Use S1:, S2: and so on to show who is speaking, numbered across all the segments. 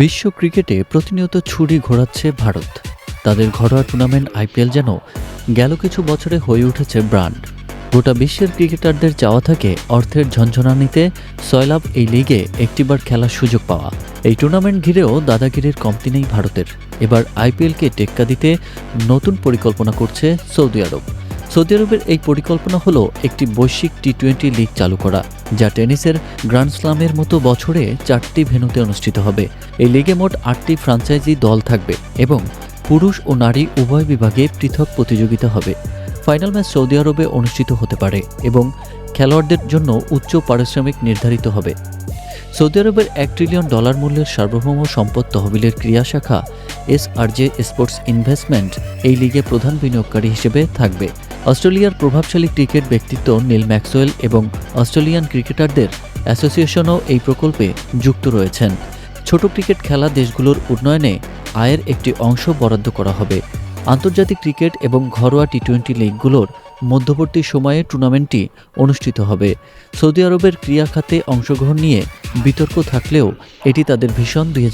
S1: বিশ্ব ক্রিকেটে প্রতিনিয়ত ছুরি ঘোরাচ্ছে ভারত। তাদের ঘরোয়া টুর্নামেন্ট আইপিএল যেন গেল কিছু বছরে হয়ে উঠেছে ব্র্যান্ড গোটা বিশ্বের ক্রিকেটারদের চাওয়া থাকে অর্থের ঝঞ্ঝনানিতে সয়লাভ এই লিগে একটিবার খেলার সুযোগ পাওয়া। এই টুর্নামেন্ট ঘিরেও দাদাগিরির কমতি নেই ভারতের। এবার আইপিএলকে টেক্কা দিতে নতুন পরিকল্পনা করছে সৌদি আরব। সৌদি আরবের এই পরিকল্পনা হলো একটি বৈশ্বিক টি টোয়েন্টি লিগ চালু করা, যা টেনিসের গ্র্যান্ড স্লামের মতো বছরে চারটি ভেন্যুতে অনুষ্ঠিত হবে। এই লিগে মোট আটটি ফ্রাঞ্চাইজি দল থাকবে এবং পুরুষ ও নারী উভয় বিভাগে পৃথক প্রতিযোগিতা হবে। ফাইনাল ম্যাচ সৌদি আরবে অনুষ্ঠিত হতে পারে এবং খেলোয়াড়দের জন্য উচ্চ পারিশ্রমিক নির্ধারিত হবে। সৌদি আরবের এক ট্রিলিয়ন ডলার মূল্যের সার্বভৌম সম্পদ তহবিলের ক্রিয়া শাখা এস এসআরজে স্পোর্টস ইনভেস্টমেন্ট এই লিগে প্রধান বিনিয়োগকারী হিসেবে থাকবে। অস্ট্রেলিয়ার প্রভাবশালী ক্রিকেট ব্যক্তিত্ব নীল ম্যাক্সওয়েল এবং অস্ট্রেলিয়ান ক্রিকেটারদের অ্যাসোসিয়েশনও এই প্রকল্পে যুক্ত রয়েছেন। ছোট ক্রিকেট খেলা দেশগুলোর উন্নয়নে আয়ের একটি অংশ বরাদ্দ করা হবে। আন্তর্জাতিক ক্রিকেট এবং ঘরোয়া টি টোয়েন্টি লিগগুলোর মধ্যবর্তী সময়ে টুর্নামেন্টটি অনুষ্ঠিত হবে। সৌদি আরবের ক্রীড়া খাতে অংশগ্রহণ নিয়ে বিতর্ক থাকলেও এটি তাদের ভীষণ দুই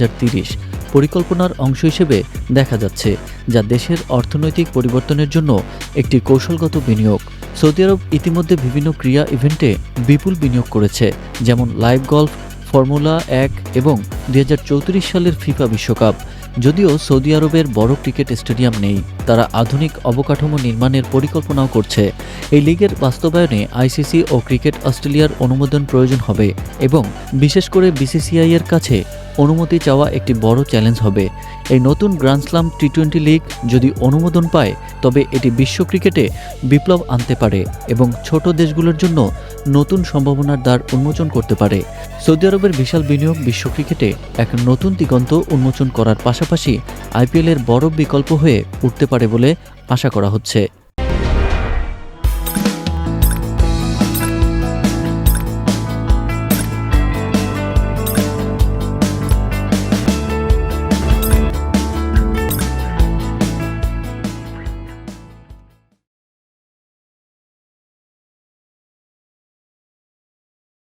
S1: পরিকল্পনার অংশ হিসেবে দেখা যাচ্ছে, যা দেশের অর্থনৈতিক পরিবর্তনের জন্য একটি কৌশলগত বিনিয়োগ। সৌদি আরব ইতিমধ্যে বিভিন্ন ক্রিয়া ইভেন্টে বিপুল বিনিয়োগ করেছে, যেমন লাইভ গলফ, ফর্মুলা এক এবং দু হাজার চৌত্রিশ সালের ফিফা বিশ্বকাপ। যদিও সৌদি আরবের বড় ক্রিকেট স্টেডিয়াম নেই, তারা আধুনিক অবকাঠামো নির্মাণের পরিকল্পনাও করছে। এই লিগের বাস্তবায়নে আইসিসি ও ক্রিকেট অস্ট্রেলিয়ার অনুমোদন প্রয়োজন হবে এবং বিশেষ করে বিসিসিআই এর কাছে অনুমতি চাওয়া একটি বড় চ্যালেঞ্জ হবে। এই নতুন গ্র্যান্ডস্লাম টি টোয়েন্টি লিগ যদি অনুমোদন পায়, তবে এটি বিশ্ব ক্রিকেটে বিপ্লব আনতে পারে এবং ছোট দেশগুলোর জন্য নতুন সম্ভাবনার দ্বার উন্মোচন করতে পারে। সৌদি আরবের বিশাল বিনিয়োগ বিশ্ব ক্রিকেটে এক নতুন দিগন্ত উন্মোচন করার পাশাপাশি আইপিএলের বড় বিকল্প হয়ে উঠতে পারে বলে আশা করা হচ্ছে।